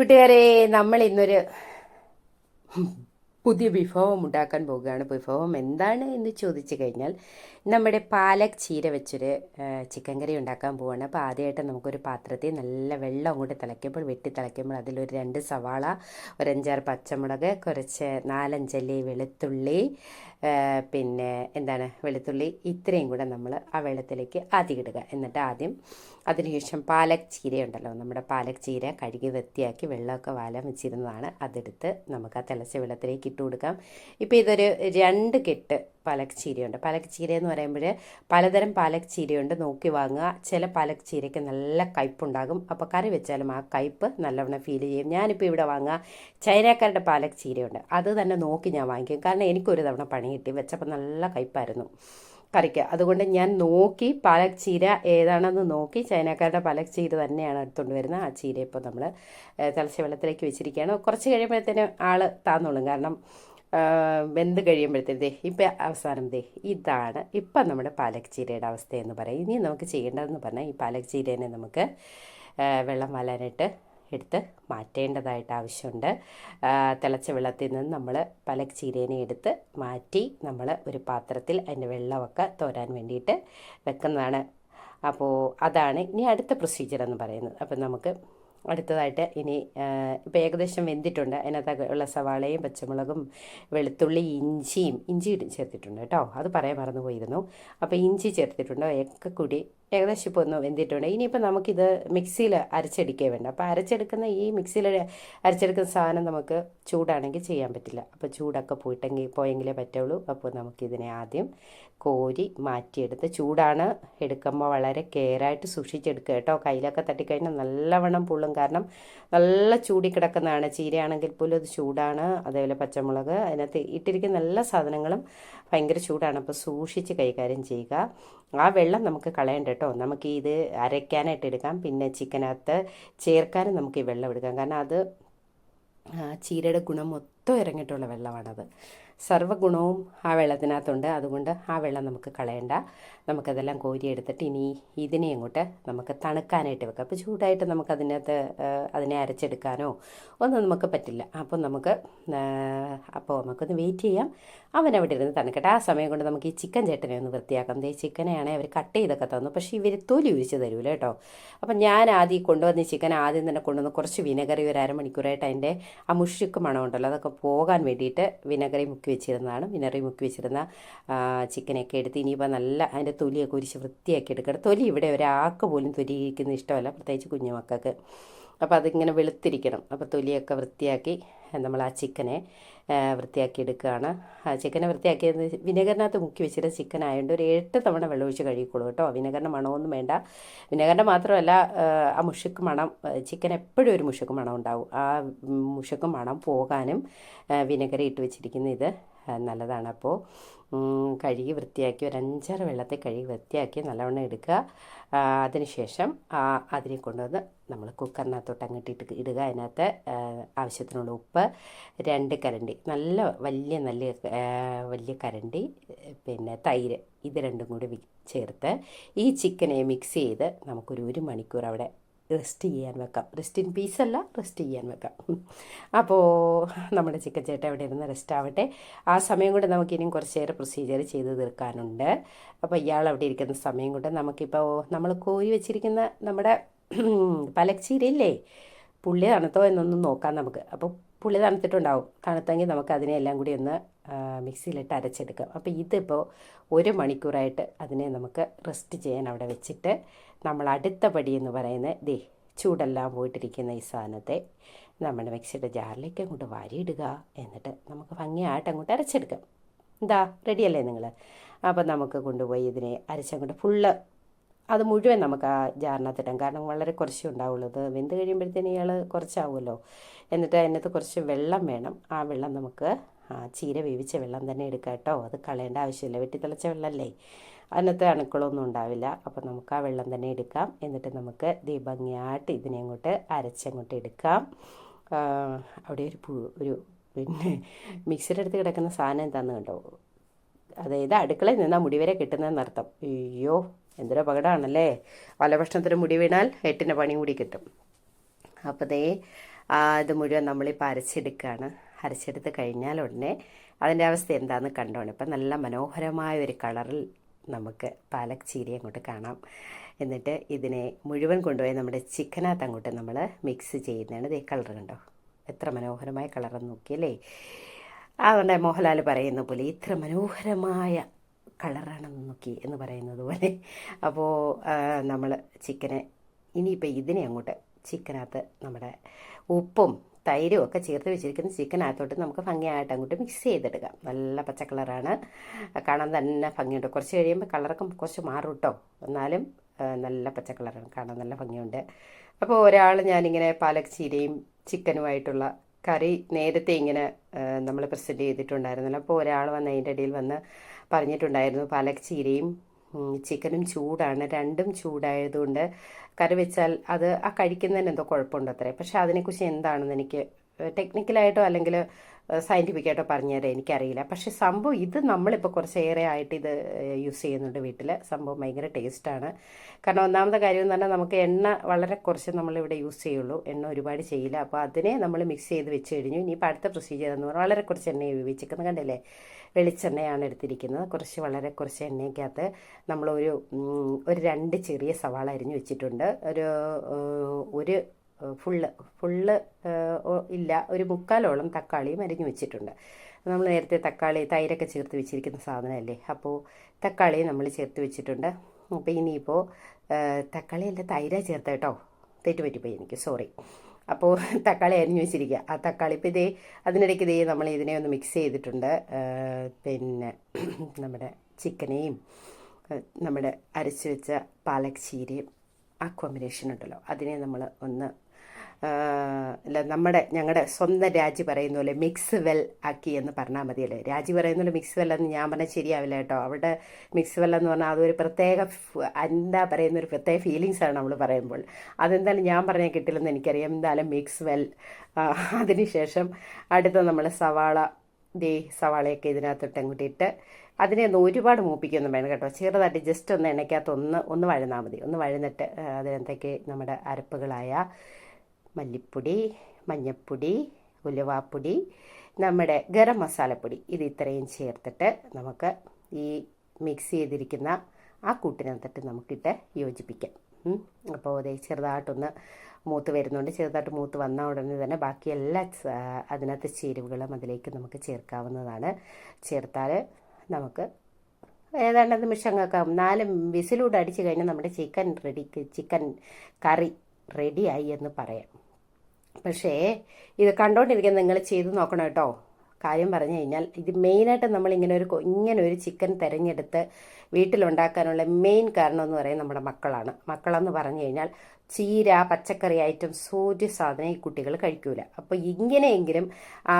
കൂട്ടുകാരെ നമ്മൾ ഇന്നൊരു പുതിയ വിഭവം ഉണ്ടാക്കാൻ പോവുകയാണ്. വിഭവം എന്താണ് എന്ന് ചോദിച്ചു കഴിഞ്ഞാൽ നമ്മുടെ പാലക് ചീര വെച്ചൊരു ചിക്കൻ കറി ഉണ്ടാക്കാൻ പോവുകയാണ്. അപ്പോൾ ആദ്യമായിട്ട് നമുക്കൊരു പാത്രത്തിൽ നല്ല വെള്ളം അങ്ങോട്ട് തിളയ്ക്കുമ്പോൾ വെട്ടി തിളയ്ക്കുമ്പോൾ അതിലൊരു രണ്ട് സവാള ഒരു അഞ്ചാറ് പച്ചമുളക് കുറച്ച് നാലഞ്ചല്ലി വെളുത്തുള്ളി പിന്നെ എന്താണ് വെളുത്തുള്ളി ഇത്രയും കൂടെ നമ്മൾ ആ വെള്ളത്തിലേക്ക് ആദ്യം ഇടുക. എന്നിട്ട് ആദ്യം അതിനുശേഷം പാലക് ചീരയുണ്ടല്ലോ നമ്മുടെ പാലക് ചീര കഴുകി വൃത്തിയാക്കി വെള്ളമൊക്കെ വാലം വെച്ചിരുന്നതാണ്. അതെടുത്ത് നമുക്ക് ആ തിളച്ച വെള്ളത്തിലേക്ക് കൊടുക്കാം. ഇപ്പോൾ ഇതൊരു രണ്ട് കെട്ട് പലക് ചീരയുണ്ട്. പലക് ചീര എന്ന് പറയുമ്പോൾ പലതരം പാലക് ചീരയുണ്ട്. നോക്കി വാങ്ങുക. ചില പാലക് ചീരയ്ക്ക് നല്ല കയ്പുണ്ടാകും. അപ്പോൾ കറി വെച്ചാലും ആ കയ്പ് നല്ലവണ്ണം ഫീൽ ചെയ്യും. ഞാനിപ്പോൾ ഇവിടെ വാങ്ങുക ചൈനക്കാരുടെ പാലക് ചീരയുണ്ട്. അത് തന്നെ നോക്കി ഞാൻ വാങ്ങിക്കും. കാരണം എനിക്കൊരു തവണ പണി കിട്ടി. വെച്ചപ്പോൾ നല്ല കയ്പായിരുന്നു. കറിക്ക്. അതുകൊണ്ട് ഞാൻ നോക്കി പാലക് ചീര ഏതാണെന്ന് നോക്കി ചൈനക്കാരുടെ പാലക് ചീര തന്നെയാണ് എടുത്തുകൊണ്ട് വരുന്നത്. ആ ചീര ഇപ്പോൾ നമ്മൾ തിളച്ച വെള്ളത്തിലേക്ക് വെച്ചിരിക്കുകയാണ്. കുറച്ച് കഴിയുമ്പോഴത്തേന് ആൾ താന്നോളും. കാരണം വെന്ത് കഴിയുമ്പോഴത്തേ ഇപ്പം അവസാനം ദേ ഇതാണ് ഇപ്പം നമ്മുടെ പാലക് ചീരയുടെ അവസ്ഥ എന്ന് പറയും. ഇനി നമുക്ക് ചെയ്യേണ്ടതെന്ന് പറഞ്ഞാൽ ഈ പാലക് ചീരേനെ നമുക്ക് വെള്ളം വലാനായിട്ട് എടുത്ത് മാറ്റേണ്ടതായിട്ട് ആവശ്യമുണ്ട്. തിളച്ച വെള്ളത്തിൽ നിന്ന് നമ്മൾ പല ചീരേനെ എടുത്ത് മാറ്റി നമ്മൾ ഒരു പാത്രത്തിൽ അതിന്റെ വെള്ളമൊക്കെ തോരാൻ വേണ്ടിയിട്ട് വെക്കുന്നതാണ്. അപ്പോൾ അതാണ് ഇനി അടുത്ത പ്രൊസീജിയർ എന്ന് പറയുന്നത്. അപ്പം നമുക്ക് അടുത്തതായിട്ട് ഇനി ഇപ്പോൾ ഏകദേശം വെന്തിട്ടുണ്ട്. അതിനകത്ത് ഉള്ള സവാളയും പച്ചമുളകും വെളുത്തുള്ളി ഇഞ്ചിയും ഇഞ്ചി ചേർത്തിട്ടുണ്ട് കേട്ടോ. അത് പറയാൻ മറന്നു പോയിരുന്നു അപ്പോൾ ഇഞ്ചി ചേർത്തിട്ടുണ്ട്? ഒക്കെ കൂടി ഏകദേശം ഇപ്പോൾ ഒന്ന് വെന്തിട്ടുണ്ട്. ഇനിയിപ്പോൾ നമുക്കിത് മിക്സിയിൽ അരച്ചെടുക്കേ വേണ്ട. അപ്പോൾ അരച്ചെടുക്കുന്ന ഈ മിക്സിയിൽ അരച്ചെടുക്കുന്ന സാധനം നമുക്ക് ചൂടാണെങ്കിൽ ചെയ്യാൻ പറ്റില്ല. അപ്പോൾ ചൂടൊക്കെ പോയിട്ടെങ്കിൽ പോയെങ്കിലേ പറ്റുള്ളൂ. അപ്പോൾ നമുക്കിതിനെ ആദ്യം കോരി മാറ്റിയെടുത്ത് ചൂടാണ് എടുക്കുമ്പോൾ വളരെ കെയറായിട്ട് സൂക്ഷിച്ചെടുക്കുക കേട്ടോ. കയ്യിലൊക്കെ തട്ടിക്കഴിഞ്ഞാൽ നല്ലവണ്ണം പുള്ളും. കാരണം നല്ല ചൂടി കിടക്കുന്നതാണ്. ചീരയാണെങ്കിൽ പോലും അത് ചൂടാണ്. അതേപോലെ പച്ചമുളക് അതിനകത്ത് ഇട്ടിരിക്കുന്ന എല്ലാ സാധനങ്ങളും ഭയങ്കര ചൂടാണ്. അപ്പോൾ സൂക്ഷിച്ച് കൈകാര്യം ചെയ്യുക. ആ വെള്ളം നമുക്ക് കളയണ്ട കേട്ടോ. നമുക്ക് ഇത് അരയ്ക്കാനായിട്ട് എടുക്കാം. പിന്നെ ചിക്കനകത്ത് ചേർക്കാനും നമുക്ക് ഈ വെള്ളം എടുക്കാം. കാരണം അത് ചീരയുടെ ഗുണം മൊത്തം ഇറങ്ങിയിട്ടുള്ള വെള്ളമാണത്. സർവഗുണവും ആ വെള്ളത്തിനകത്തുണ്ട്. അതുകൊണ്ട് ആ വെള്ളം നമുക്ക് കളയണ്ട. നമുക്കതെല്ലാം കോരിയെടുത്തിട്ട് ഇനി ഇതിനെ അങ്ങോട്ട് നമുക്ക് തണുക്കാനായിട്ട് വെക്കാം. അപ്പോൾ ചൂടായിട്ട് നമുക്ക് അതിനകത്ത് അതിനെ അരച്ചെടുക്കാനോ ഒന്നും നമുക്ക് പറ്റില്ല. അപ്പോൾ നമുക്ക് അപ്പോൾ നമുക്കൊന്ന് വെയിറ്റ് ചെയ്യാം. അവൻ അവിടെ ഇരുന്ന് തണുക്കട്ടെ. ആ സമയം കൊണ്ട് നമുക്ക് ഈ ചിക്കൻ ചേട്ടനെ ഒന്ന് വൃത്തിയാക്കാം. ഈ ചിക്കനെയാണെങ്കിൽ അവർ കട്ട് ചെയ്തൊക്കെ തന്നു. പക്ഷേ ഇവർ തൊലി ഉരിച്ച് തരൂല കേട്ടോ. അപ്പം ഞാൻ ആദ്യം കൊണ്ടുവന്ന ചിക്കൻ ആദ്യം തന്നെ കൊണ്ടുവന്ന് കുറച്ച് വിനഗറി ഒരു അരമണിക്കൂറായിട്ട് അതിന്റെ ആ മുഷിക്ക് മണമുണ്ടല്ലോ. അതൊക്കെ പോകാൻ വേണ്ടിയിട്ട് വിനഗറി മുക്കി വെച്ചിരുന്നതാണ്. വിനെഗറി മുക്കി വെച്ചിരുന്ന ചിക്കനൊക്കെ എടുത്ത് ഇനിയിപ്പോൾ നല്ല അതിന്റെ തൊലിയൊക്കെ ഒരിച്ച് വൃത്തിയാക്കി എടുക്കണം. തൊലി ഇവിടെ ഒരാൾക്ക് പോലും തൊലി ഇരിക്കുന്ന ഇഷ്ടമല്ല പ്രത്യേകിച്ച് കുഞ്ഞുമക്കൾക്ക് അപ്പോൾ അതിങ്ങനെ വെളുത്തിരിക്കണം. അപ്പോൾ തൊലിയൊക്കെ വൃത്തിയാക്കി നമ്മൾ ആ ചിക്കനെ വൃത്തിയാക്കി എടുക്കുകയാണ്. ചിക്കനെ വൃത്തിയാക്കിയത് വിനെഗറിനകത്ത് മുക്കി വെച്ചിട്ട് ചിക്കൻ ആയതുകൊണ്ട് ഒരു എട്ട് തവണ വെള്ളമൊഴിച്ച് കഴുകിക്കോളൂ കേട്ടോ. വിനെഗറിന്റെ മണമൊന്നും വേണ്ട. വിനെഗറിന്റെ മാത്രമല്ല ആ, മുഷുക്ക് മണം ചിക്കൻ എപ്പോഴും ഒരു മുഷുക്ക് മണം ഉണ്ടാവും. ആ മുഷുക്ക് മണം പോകാനും വിനെഗറി ഇട്ട് വെച്ചിരിക്കുന്ന ഇത് നല്ലതാണ്. അപ്പോൾ കഴുകി വൃത്തിയാക്കി ഒരു അഞ്ചാറ് വെള്ളത്തിൽ കഴുകി വൃത്തിയാക്കി നല്ലവണ്ണം എടുക്കുക. അതിനുശേഷം അതിനെ കൊണ്ടുവന്ന് നമ്മൾ കുക്കറിനകത്തോട്ട് അങ്ങോട്ട് ഇടുക. അതിനകത്ത് ആവശ്യത്തിനുള്ള ഉപ്പ് രണ്ട് കരണ്ടി നല്ല വലിയ നല്ല വലിയ കരണ്ടി പിന്നെ തൈര് ഇത് രണ്ടും കൂടി ചേർത്ത് ഈ ചിക്കനെ മിക്സ് ചെയ്ത് നമുക്കൊരു ഒരു മണിക്കൂർ അവിടെ റെസ്റ്റ് ചെയ്യാൻ വെക്കാം. റെസ്റ്റ് ഇൻ പീസ് അല്ല റെസ്റ്റ് ചെയ്യാൻ വെക്കാം. അപ്പോൾ നമ്മുടെ ചിക്കൻ ചേട്ടൻ അവിടെ ഇരുന്ന് റെസ്റ്റ് ആവട്ടെ? ആ സമയം കൊണ്ട് നമുക്ക് ഇനിയും കുറച്ചേറെ പ്രൊസീജിയർ ചെയ്ത് തീർക്കാനുണ്ട്. അപ്പോൾ ഇയാൾ അവിടെ ഇരിക്കുന്ന സമയം കൊണ്ട് നമുക്കിപ്പോൾ നമ്മൾ കോരി വെച്ചിരിക്കുന്ന നമ്മുടെ പലക്ചീരയില്ലേ പുള്ളി തണുത്തോ എന്നൊന്നും നോക്കാം നമുക്ക്. അപ്പോൾ പുള്ളി തണുത്തിട്ടുണ്ടാവും. തണുത്തെങ്കിൽ നമുക്ക് അതിനെ എല്ലാം കൂടി ഒന്ന് മിക്സിയിലിട്ട് അരച്ചെടുക്കാം. അപ്പോൾ ഇതിപ്പോൾ ഒരു മണിക്കൂറായിട്ട് അതിനെ നമുക്ക് റെസ്റ്റ് ചെയ്യാൻ അവിടെ വെച്ചിട്ട് നമ്മൾ അടുത്ത പടി എന്ന് പറയുന്നത് ദേ ചൂടെല്ലാം പോയിട്ടിരിക്കുന്ന ഈ സാധനത്തെ നമ്മുടെ മിക്സിയുടെ ജാറിലേക്ക് അങ്ങോട്ട് വാരിയിടുക. എന്നിട്ട് നമുക്ക് ഭംഗിയായിട്ട് അങ്ങോട്ട് അരച്ചെടുക്കാം. എന്താ റെഡിയല്ലേ നിങ്ങൾ അപ്പോൾ നമുക്ക് കൊണ്ടുപോയി ഇതിനെ അരച്ചങ്ങോട്ട് ഫുള്ള് അത് മുഴുവൻ നമുക്ക് ആ ജാറിനകത്തിടാം. കാരണം വളരെ കുറച്ചേ ഉണ്ടാവുള്ളൂ. ഇത് വെന്ത് കഴിയുമ്പോഴത്തേന് ഇയാൾ കുറച്ചാവുമല്ലോ. എന്നിട്ട് അതിനകത്ത് കുറച്ച് വെള്ളം വേണം. ആ വെള്ളം നമുക്ക് ആ ചീര വേവിച്ച വെള്ളം തന്നെ എടുക്കാം കേട്ടോ. അത് കളയേണ്ട ആവശ്യമില്ല. വെട്ടിത്തിളച്ച വെള്ളമല്ലേ അതിനകത്ത് അണുക്കളൊന്നും ഉണ്ടാവില്ല. അപ്പോൾ നമുക്ക് ആ വെള്ളം തന്നെ എടുക്കാം. എന്നിട്ട് നമുക്ക് ദേ ഭംഗിയായിട്ട് ഇതിനെ അങ്ങോട്ട് അരച്ചങ്ങോട്ട് എടുക്കാം. അവിടെ ഒരു പൂ ഒരു പിന്നെ മിക്സിയുടെ കിടക്കുന്ന സാധനം എന്താണെന്ന് കണ്ടോ? അതായത് അടുക്കളയിൽ നിന്നാൽ മുടി വരെ കിട്ടുന്നതെന്നർത്ഥം. അയ്യോ എന്തൊരു അപകടമാണല്ലേ? വലഭക്ഷണത്തിന് മുടി വീണാൽ എട്ടിന്റെ പണി കൂടി കിട്ടും. അപ്പോൾ ദേ ഇത് മുഴുവൻ നമ്മളിപ്പോൾ അരച്ചെടുക്കുകയാണ് അരച്ചെടുത്ത് കഴിഞ്ഞാൽ ഉടനെ അതിന്റെ അവസ്ഥ എന്താണെന്ന് കണ്ടോണം. ഇപ്പം നല്ല മനോഹരമായ ഒരു കളറിൽ നമുക്ക് പാലക് ചീരി അങ്ങോട്ട് കാണാം. എന്നിട്ട് ഇതിനെ മുഴുവൻ കൊണ്ടുപോയി നമ്മുടെ ചിക്കനകത്ത് അങ്ങോട്ട് നമ്മൾ മിക്സ് ചെയ്യുന്നതാണ്. ഇതേ കളർ കണ്ടോ? എത്ര മനോഹരമായ കളറെന്ന് നോക്കിയല്ലേ? അതുകൊണ്ട് മോഹൻലാൽ പറയുന്ന പോലെ ഇത്ര മനോഹരമായ കളറാണെന്ന് നോക്കി എന്ന് പറയുന്നത് പോലെ. അപ്പോൾ നമ്മൾ ചിക്കനെ ഇനിയിപ്പോൾ ഇതിനെ അങ്ങോട്ട് ചിക്കനകത്ത് നമ്മുടെ ഉപ്പും തൈരും ഒക്കെ ചേർത്ത് വെച്ചിരിക്കുന്ന ചിക്കനകത്തോട്ട് നമുക്ക് ഭംഗിയായിട്ട് അങ്ങോട്ട് മിക്സ് ചെയ്തെടുക്കാം. നല്ല പച്ച കളറാണ്. കാണാൻ തന്നെ ഭംഗിയുണ്ട്. കുറച്ച് കഴിയുമ്പോൾ കളറൊക്കെ കുറച്ച് മാറും കേട്ടോ എന്നാലും നല്ല പച്ച കളറാണ്. കാണാൻ നല്ല ഭംഗിയുണ്ട്. അപ്പോൾ ഒരാൾ ഞാനിങ്ങനെ പാലക് ചീരയും ചിക്കനുമായിട്ടുള്ള കറി നേരത്തെ ഇങ്ങനെ നമ്മൾ പ്രസന്റ് ചെയ്തിട്ടുണ്ടായിരുന്നല്ലോ. അപ്പോൾ ഒരാൾ വന്ന് അതിന്റെ ഇടയിൽ വന്ന് പറഞ്ഞിട്ടുണ്ടായിരുന്നു പാലക് ചീരയും ചിക്കനും ചൂടാണ് രണ്ടും ചൂടായതുകൊണ്ട് കറി വെച്ചാൽ അത് ആ കഴിക്കുന്നതിന് എന്തോ കുഴപ്പമുണ്ട് അത്രേ. പക്ഷെ അതിനെക്കുറിച്ച് എന്താണെന്ന് എനിക്ക് ടെക്നിക്കലായിട്ടോ അല്ലെങ്കിൽ സയന്റിഫിക്കായിട്ടോ പറഞ്ഞുതരാം എനിക്കറിയില്ല. പക്ഷേ സംഭവം ഇത് നമ്മളിപ്പോൾ കുറച്ചേറെ ആയിട്ട് ഇത് യൂസ് ചെയ്യുന്നുണ്ട് വീട്ടിൽ സംഭവം ഭയങ്കര ടേസ്റ്റാണ് കാരണം ഒന്നാമത്തെ കാര്യം എന്ന് പറഞ്ഞാൽ നമുക്ക് എണ്ണ വളരെ കുറച്ച് നമ്മളിവിടെ യൂസ് ചെയ്യുള്ളൂ. എണ്ണ ഒരുപാട് ചെയ്യില്ല. അപ്പോൾ അതിനെ നമ്മൾ മിക്സ് ചെയ്ത് വെച്ച് കഴിഞ്ഞു. ഇനിയിപ്പോൾ അടുത്ത പ്രൊസീജിയർ എന്ന് പറഞ്ഞാൽ വളരെ കുറച്ച് എണ്ണ ഉപയോഗിച്ചിരിക്കുന്നത് കണ്ടില്ലേ? വെളിച്ചെണ്ണയാണ് എടുത്തിരിക്കുന്നത്. കുറച്ച് വളരെ കുറച്ച് എണ്ണയ്ക്കകത്ത് നമ്മളൊരു ഒരു രണ്ട് ചെറിയ സവാള അരിഞ്ഞു വെച്ചിട്ടുണ്ട്. ഒരു ഒരു ഫുള്ള് ഫുള്ള് ഇല്ല ഒരു മുക്കാലോളം തക്കാളിയും അരിഞ്ഞു വെച്ചിട്ടുണ്ട്. നമ്മൾ നേരത്തെ തക്കാളി തൈരൊക്കെ ചേർത്ത് വെച്ചിരിക്കുന്ന സാധനമല്ലേ? അപ്പോൾ തക്കാളി നമ്മൾ ചേർത്ത് വെച്ചിട്ടുണ്ട്. അപ്പോൾ ഇനിയിപ്പോൾ തക്കാളി അല്ല തൈര ചേർത്ത കേട്ടോ തെറ്റുപറ്റിപ്പോയി എനിക്ക് സോറി. അപ്പോൾ തക്കാളി അരിഞ്ഞു വെച്ചിരിക്കുക ആ തക്കാളി ഇപ്പോൾ ഇതേ അതിനിടയ്ക്ക് ഇതേ നമ്മൾ ഇതിനെ ഒന്ന് മിക്സ് ചെയ്തിട്ടുണ്ട്. പിന്നെ നമ്മുടെ ചിക്കനെയും നമ്മുടെ അരച്ചു വെച്ച പാലക് ചീരയും ആ കോമ്പിനേഷൻ ഉണ്ടല്ലോ. അതിനെ നമ്മൾ ഒന്ന് നമ്മുടെ ഞങ്ങളുടെ സ്വന്തം രാജി പറയുന്ന പോലെ മിക്സ് വെൽ ആക്കി എന്ന് പറഞ്ഞാൽ മതിയല്ലേ രാജി പറയുന്ന പോലെ മിക്സ് വെൽ എന്ന് ഞാൻ പറഞ്ഞാൽ ശരിയാവില്ല കേട്ടോ. അവിടെ മിക്സ് വെൽ എന്ന് പറഞ്ഞാൽ അതൊരു പ്രത്യേക എന്താ പറയുന്ന ഒരു പ്രത്യേക ഫീലിങ്സ് ആണ് നമ്മൾ പറയുമ്പോൾ. അതെന്തായാലും ഞാൻ പറഞ്ഞാൽ കിട്ടില്ലെന്ന് എനിക്കറിയാം. എന്തായാലും മിക്സ് വെൽ അതിനുശേഷം അടുത്ത നമ്മൾ സവാള ദേ സവാളയൊക്കെ ഇതിനകത്തൊട്ടും അങ്ങോട്ട് ഇട്ട് അതിനെ ഒന്ന് ഒരുപാട് മൂപ്പിക്കൊന്നും വേണം കേട്ടോ. ചെറുതായിട്ട് ജസ്റ്റ് ഒന്ന് എണ്ണയ്ക്കകത്ത് ഒന്ന് ഒന്ന് വഴന്നാൽ മതി. ഒന്ന് വഴന്നിട്ട് അതിനകത്തേക്ക് നമ്മുടെ അരപ്പുകളായ മല്ലിപ്പൊടി മഞ്ഞൾപ്പൊടി ഉലുവാപ്പൊടി നമ്മുടെ ഗരം മസാലപ്പൊടി ഇത് ഇത്രയും ചേർത്തിട്ട് നമുക്ക് ഈ മിക്സ് ചെയ്തിരിക്കുന്ന ആ കൂട്ടിനകത്തിട്ട് നമുക്കിട്ട് യോജിപ്പിക്കാം. അപ്പോൾ അതേ ചെറുതായിട്ടൊന്ന് മൂത്ത് വരുന്നുണ്ട്. ചെറുതായിട്ട് മൂത്ത് വന്ന ഉടനെ തന്നെ ബാക്കി എല്ലാ അതിനകത്ത് ചേരുവകളും അതിലേക്ക് നമുക്ക് ചേർക്കാവുന്നതാണ്. ചേർത്താൽ നമുക്ക് ഏതാണ്ട് നിമിഷങ്ങൾക്കാവും നാല് വിസിലൂടെ അടിച്ച് കഴിഞ്ഞാൽ നമ്മുടെ ചിക്കൻ റെഡി ചിക്കൻ കറി റെഡിയായി എന്ന് പറയാം. പക്ഷേ ഇത് കണ്ടോണ്ടിരിക്കാൻ നിങ്ങൾ ചെയ്ത് നോക്കണം കേട്ടോ. കാര്യം പറഞ്ഞു കഴിഞ്ഞാൽ ഇത് മെയിനായിട്ട് നമ്മൾ ഇങ്ങനെ ഒരു ഇങ്ങനെ ഒരു ചിക്കൻ തിരഞ്ഞെടുത്ത് വീട്ടിലുണ്ടാക്കാനുള്ള മെയിൻ കാരണം എന്ന് പറയുന്നത് നമ്മുടെ മക്കളാണ്. മക്കളെന്ന് പറഞ്ഞു കഴിഞ്ഞാൽ ചീര പച്ചക്കറി ഐറ്റംസ് ഒരു സാധനം ഈ കുട്ടികൾ കഴിക്കൂല. അപ്പോൾ ഇങ്ങനെയെങ്കിലും ആ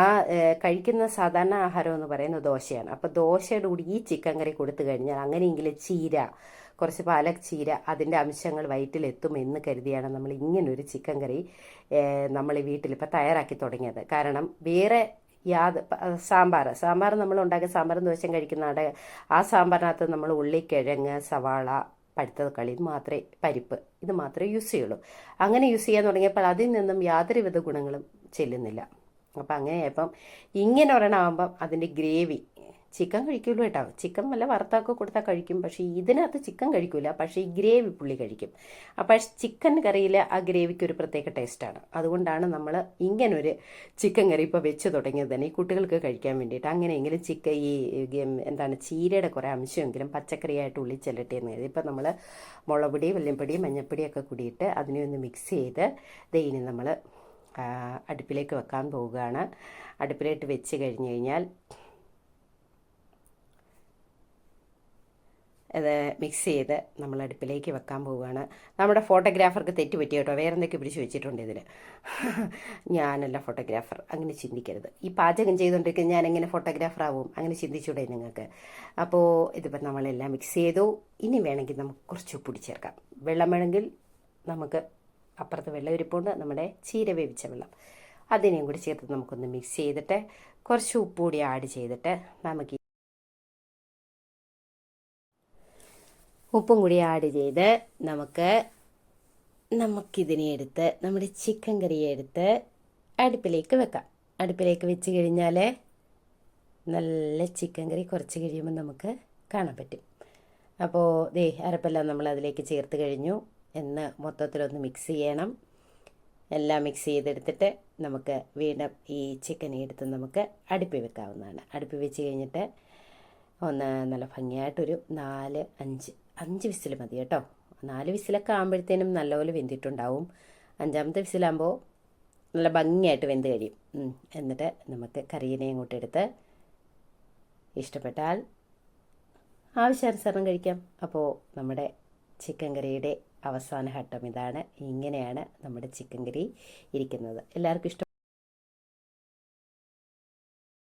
കഴിക്കുന്ന സാധാരണ ആഹാരം എന്ന് പറയുന്നത് ദോശയാണ്. അപ്പോൾ ദോശയുടെ കൂടി ഈ ചിക്കൻ കറി കൊടുത്തു കഴിഞ്ഞാൽ അങ്ങനെയെങ്കിലും ചീര കുറച്ച് പാലക് ചീര അതിന്റെ അംശങ്ങൾ വയറ്റിലെത്തും എന്ന് കരുതിയാണ് നമ്മൾ ഇങ്ങനൊരു ചിക്കൻ കറി നമ്മൾ ഈ വീട്ടിൽ ഇപ്പോൾ തയ്യാറാക്കി തുടങ്ങിയത്. കാരണം വേറെ യാത് സാമ്പാർ സാമ്പാർ നമ്മൾ ഉണ്ടാക്കിയ സാമ്പാറും ദോശം കഴിക്കുന്ന ആ സാമ്പാറിനകത്ത് നമ്മൾ ഉള്ളിക്കിഴങ്ങ് സവാള പഴുത്തത് കളി മാത്രമേ പരിപ്പ് ഇത് മാത്രമേ യൂസ് ചെയ്യുള്ളൂ. അങ്ങനെ യൂസ് ചെയ്യാൻ തുടങ്ങിയപ്പോൾ അതിൽ നിന്നും യാതൊരുവിധ ഗുണങ്ങളും ചെല്ലുന്നില്ല. അപ്പം അങ്ങനെയപ്പം ഇങ്ങനെ ഒരെണ്ണമാകുമ്പം അതിന്റെ ഗ്രേവി ചിക്കൻ കഴിക്കുള്ളൂ കേട്ടോ. ചിക്കൻ വല്ല വറുത്തൊക്കെ കൊടുത്താൽ കഴിക്കും. പക്ഷേ ഇതിനകത്ത് ചിക്കൻ കഴിക്കില്ല പക്ഷേ ഈ ഗ്രേവി പുള്ളി കഴിക്കും. അപ്പോൾ ചിക്കൻ കറിയിൽ ആ ഗ്രേവിക്ക് ഒരു പ്രത്യേക ടേസ്റ്റാണ് അതുകൊണ്ടാണ് നമ്മൾ ഇങ്ങനൊരു ചിക്കൻ കറി ഇപ്പോൾ വെച്ച് തുടങ്ങിയത് തന്നെ. ഈ കുട്ടികൾക്ക് കഴിക്കാൻ വേണ്ടിയിട്ട്. അങ്ങനെയെങ്കിലും ചിക്കൻ ഈ എന്താണ് ചീരയുടെ കുറേ അംശമെങ്കിലും പച്ചക്കറിയായിട്ട് ഉള്ളി എന്ന് കരുതി. ഇപ്പം നമ്മൾ മുളകുപൊടി വെള്ളംപ്പൊടി മഞ്ഞൾപ്പൊടിയൊക്കെ കൂടിയിട്ട് അതിനെ ഒന്ന് മിക്സ് ചെയ്ത് ദേ ഇനി നമ്മൾ അടുപ്പിലേക്ക് വെക്കാൻ പോവുകയാണ്. അടുപ്പിലേക്ക് വെച്ച് കഴിഞ്ഞ് കഴിഞ്ഞാൽ ഇത് മിക്സ് ചെയ്ത് നമ്മൾ അടുപ്പിലേക്ക് വെക്കാൻ പോവുകയാണ്. നമ്മുടെ ഫോട്ടോഗ്രാഫർക്ക് തെറ്റ് പറ്റി കേട്ടോ. വേറെ എന്തൊക്കെ പിടിച്ച് വെച്ചിട്ടുണ്ട് ഇതിൽ ഞാനല്ല ഫോട്ടോഗ്രാഫർ അങ്ങനെ ചിന്തിക്കരുത്. ഈ പാചകം ചെയ്തുകൊണ്ടിരിക്കുന്ന ഞാൻ എങ്ങനെ ഫോട്ടോഗ്രാഫർ ആവും? അങ്ങനെ ചിന്തിച്ചൂടെ നിങ്ങൾക്ക്. അപ്പോൾ ഇതിപ്പോൾ നമ്മളെല്ലാം മിക്സ് ചെയ്തു. ഇനി വേണമെങ്കിൽ നമുക്ക് കുറച്ച് ഉപ്പൊടി ചേർക്കാം. വെള്ളം വേണമെങ്കിൽ നമുക്ക് അപ്പുറത്ത് വെള്ളം ഇരിപ്പുണ്ട് നമ്മുടെ ചീര വേവിച്ച വെള്ളം. അതിനെയും കൂടി ചേർത്ത് നമുക്കൊന്ന് മിക്സ് ചെയ്തിട്ട് കുറച്ച് ഉപ്പ് കൂടി ആഡ് ചെയ്തിട്ട് നമുക്ക് ഉപ്പും കൂടി ആഡ് ചെയ്ത് നമുക്ക് നമുക്കിതിനെ എടുത്ത് നമ്മുടെ ചിക്കൻ കറിയെ എടുത്ത് അടുപ്പിലേക്ക് വെക്കാം. അടുപ്പിലേക്ക് വെച്ച് കഴിഞ്ഞാൽ നല്ല ചിക്കൻ കറി കുറച്ച് കഴിയുമ്പോൾ നമുക്ക് കാണാൻ പറ്റും. അപ്പോൾ ദേ അരപ്പെല്ലാം നമ്മൾ അതിലേക്ക് ചേർത്ത് കഴിഞ്ഞു. എന്ന് മൊത്തത്തിലൊന്ന് മിക്സ് ചെയ്യണം. എല്ലാം മിക്സ് ചെയ്തെടുത്തിട്ട് നമുക്ക് വീണ്ടും ഈ ചിക്കൻ എടുത്ത് നമുക്ക് അടുപ്പി വെക്കാവുന്നതാണ്. അടുപ്പി വെച്ച് കഴിഞ്ഞിട്ട് ഒന്ന് നല്ല ഭംഗിയായിട്ടൊരു നാല് അഞ്ച് അഞ്ച് വിസിൽ മതി കേട്ടോ. നാല് വിസിലൊക്കെ ആകുമ്പോഴത്തേനും നല്ലപോലെ വെന്തിട്ടുണ്ടാവും. അഞ്ചാമത്തെ വിസിലാകുമ്പോൾ നല്ല ഭംഗിയായിട്ട് വെന്ത് കഴിയും. എന്നിട്ട് നമുക്ക് കറിയിനെ അങ്ങോട്ട് എടുത്ത് ഇഷ്ടപ്പെട്ടാൽ ആവശ്യാനുസരണം കഴിക്കാം. അപ്പോൾ നമ്മുടെ ചിക്കൻ കറിയുടെ അവസാന ഘട്ടം ഇതാണ്. ഇങ്ങനെയാണ് നമ്മുടെ ചിക്കൻ കറി ഇരിക്കുന്നത്. എല്ലാവർക്കും ഇഷ്ടം